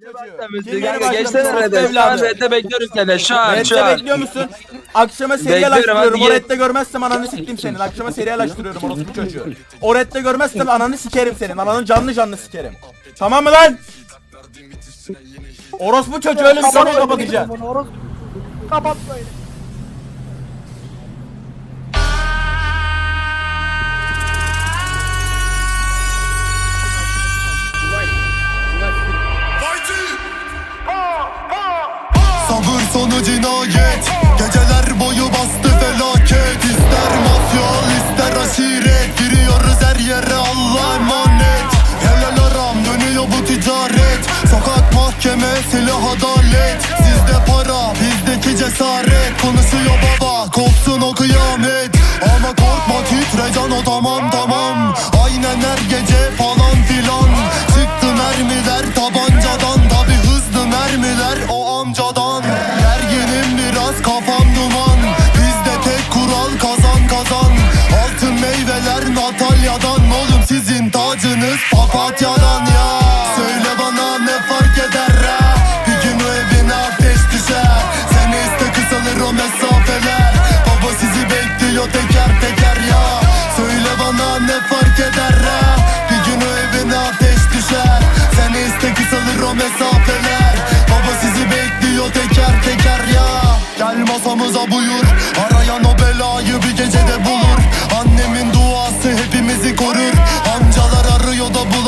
Kim Kanka beni geçsene başlamış? Red'e. Şu an Evladı. Red'e bekliyoruz seni. Şu an şu Red'de an. bekliyor musun? Akşama serial Bekliyorum, açtırıyorum. O hadi gel. redde görmezsem ananı siktim senin. Akşama serial açtırıyorum orospu çocuğu. O redde görmezsem ananı sikerim senin. Ananı canlı canlı sikerim. Tamam mı lan? Orospu çocuğu öyle bir konuyu kapatacaksın. Kapatmayın. Sonu cinayet. Geceler boyu bastı felaket. İster mafya ister aşiret Giriyoruz her yere Allah emanet. Helal aram dönüyor bu ticaret. Sokak mahkeme silah adalet. Sizde para bizdeki cesaret. Konuşuyor baba kopsun o kafam duman Bizde tek kural kazan kazan. Altın meyveler Natalya'dan Oğlum sizin tacınız papatyadan ya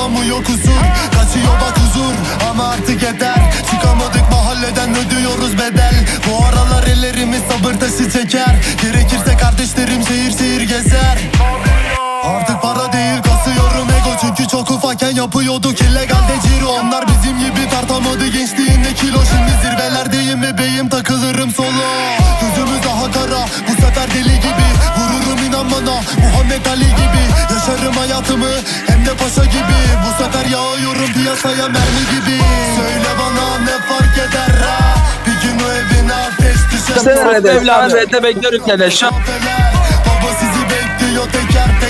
bulamıyor kusur Kaçıyor bak huzur. Ama artık yeter. Çıkamadık mahalleden ödüyoruz bedel. Bu aralar ellerimiz sabır taşı çeker. Gerekirse kardeşlerim şehir şehir gezer. Artık para değil kasıyorum ego. Çünkü çok ufakken yapıyorduk illegalde ciro. Onlar bizim gibi tartamadı gençliğinde kilo. Şimdi zirvelerdeyim bebeğim takılırım solo. Gözümüz daha kara. Bu Muhammed Ali gibi Yaşarım hayatımı hem de paşa gibi. Bu sefer yağıyorum piyasaya mermi gibi. Söyle bana ne fark eder ha? Bir gün o evine ateş düşer an Evladı. An. Mesafeler, Baba sizi bekliyor teker